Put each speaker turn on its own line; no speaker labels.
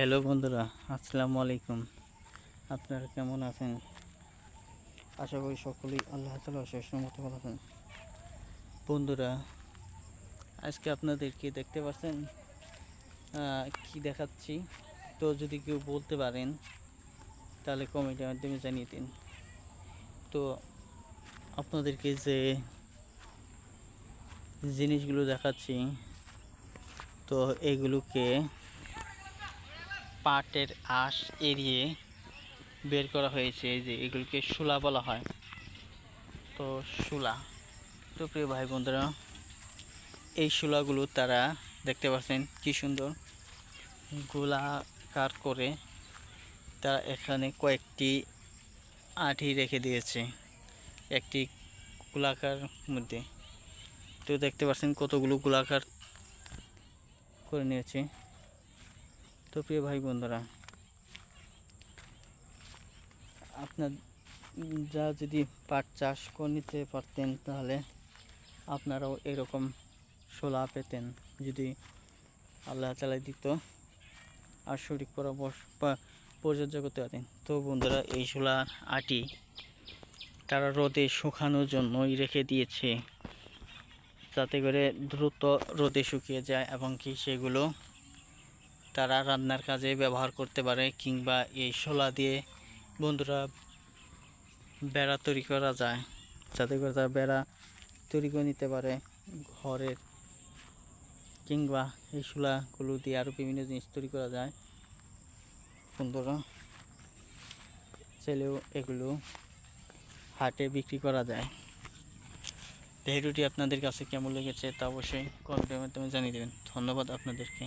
Hello বন্ধুরা, আসসালামু আলাইকুম। আপনারা কেমন আছেন? আশা করি সকলেই আল্লাহ তালা অশেষ মতো ভালো আছেন। বন্ধুরা, আজকে আপনাদেরকে দেখতে পাচ্ছেন কি দেখাচ্ছি? তো যদি কেউ বলতে পারেন, তাহলে কমেন্টের মাধ্যমে জানিয়ে দিন। তো আপনাদেরকে যে জিনিসগুলো দেখাচ্ছি, তো এগুলোকে পাটের আঁশ এড়িয়ে বের করা হয়েছে, এই যে এগুলোকে শুলা বলা হয়। তো শুলা। তো প্রিয় ভাই বন্ধুরা, এই শুলাগুলো তারা দেখতে পাচ্ছেন কি সুন্দর। গোলাকার করে তারা এখানে কয়েকটি আঠি রেখে দিয়েছে, একটি গোলাকার মধ্যে। তো দেখতে পাচ্ছেন কতগুলো গোলাকার করে নিয়েছে। তো প্রিয় ভাই বন্ধুরা, আপনার যা যদি পাট চাষ করে নিতে পারতেন তাহলে আপনারাও এরকম শোলা পেতেন। যদি আল্লাহ তালা দিত আর পরামর্শ বা পরিচর্যা করতে পারতেন। তো বন্ধুরা, এই শোলার আটি তারা রোদে শুকানোর জন্যই রেখে দিয়েছে। যাতে করে দ্রুত রোদে শুকিয়ে যায় এবং কি সেগুলো তারা রান্নার কাজে ব্যবহার করতে পারে কিংবা এই শোলা দিয়ে বন্ধুরা বেড়া তৈরি করা যায়। যাতে করে তারা বেড়া তৈরি করে নিতে পারে ঘরের কিংবা এই শোলাগুলো দিয়ে আরও বিভিন্ন জিনিস তৈরি করা যায়। বন্ধুরা, চাইলেও এগুলো হাটে বিক্রি করা যায়। ভিডিওটি আপনাদের কাছে কেমন লেগেছে তা অবশ্যই কমেন্টের মাধ্যমে জানিয়ে দেবেন। ধন্যবাদ আপনাদেরকে।